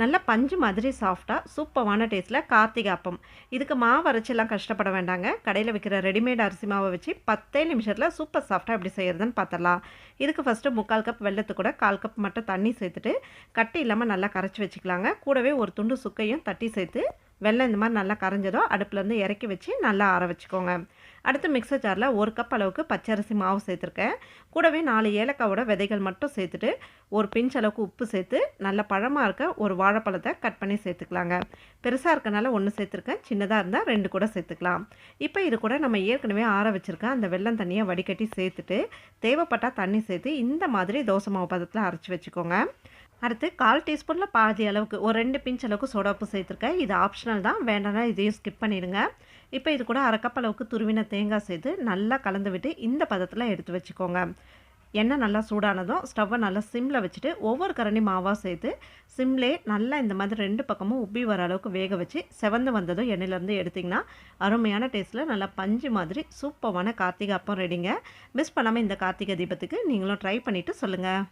நல்ல பஞ்சு மாதிரி சாஃப்டாக சூப்பரான டேஸ்ட்டில் கார்த்திகை அப்பம். இதுக்கு மாவு அரைச்செல்லாம் கஷ்டப்பட வேண்டாங்க. கடையில் விற்கிற ரெடிமேட் அரிசி மாவை வச்சு பத்தே நிமிஷத்தில் சூப்பர் சாஃப்டாக எப்படி செய்கிறதுன்னு பார்த்துடலாம் இதுக்கு ஃபஸ்ட்டு முக்கால் கப் வெள்ளத்து கூட கால் கப் மட்டும் தண்ணி சேர்த்துட்டு கட்டி இல்லாமல் நல்லா கரைச்சி வச்சுக்கலாங்க. கூடவே ஒரு துண்டு சுக்கையும் தட்டி சேர்த்து வெள்ளம் இந்த மாதிரி நல்லா கரைஞ்சதோ அடுப்புலேருந்து இறக்கி வச்சு நல்லா ஆற வச்சுக்கோங்க. அடுத்து மிக்சர் ஜாரில் ஒரு கப் அளவுக்கு பச்சரிசி மாவு சேர்த்துருக்கேன். கூடவே நாலு ஏலக்காவோட விதைகள் மட்டும் சேர்த்துட்டு ஒரு பிஞ்ச் அளவுக்கு உப்பு சேர்த்து நல்ல பழமாக இருக்க ஒரு வாழைப்பழத்தை கட் பண்ணி சேர்த்துக்கலாங்க. பெருசாக இருக்கனால ஒன்று சேர்த்துருக்கேன். சின்னதாக இருந்தால் ரெண்டு கூட சேர்த்துக்கலாம். இப்போ இது கூட நம்ம ஏற்கனவே ஆற வச்சுருக்கேன் அந்த வெள்ளம் தண்ணியை வடிகட்டி சேர்த்துட்டு தேவைப்பட்டால் தண்ணி சேர்த்து இந்த மாதிரி தோசை மாவு பதத்தில் அரைச்சி வச்சுக்கோங்க. அடுத்து கால் டீஸ்பூனில் பாதி அளவுக்கு ஒரு ரெண்டு பிஞ்ச் அளவுக்கு சோடாப்பு சேர்த்துருக்கேன். இது ஆப்ஷனல் தான் வேண்டாம்னா இதையும் ஸ்கிப் பண்ணிடுங்க. இப்போ இது கூட அரைக்கப் அளவுக்கு துருவின தேங்காய் சேர்த்து நல்லா கலந்து விட்டு இந்த பதத்தில் எடுத்து வச்சுக்கோங்க. எண்ணெய் நல்லா சூடானதும் ஸ்டவ்வை நல்லா சிம்மில் வச்சுட்டு ஒவ்வொரு கரண்டி மாவாக சேர்த்து சிம்லே நல்லா இந்த மாதிரி ரெண்டு பக்கமும் உப்பி வர அளவுக்கு வேக வச்சு செவந்து வந்ததும் எண்ணெயிலேருந்து எடுத்திங்கன்னா அருமையான டேஸ்ட்டில் நல்லா பஞ்சு மாதிரி சூப்பரான கார்த்திகை அப்பம் ரெடிங்க மிஸ் பண்ணாமல் இந்த கார்த்திகை தீபத்துக்கு நீங்களும் ட்ரை பண்ணிவிட்டு சொல்லுங்கள்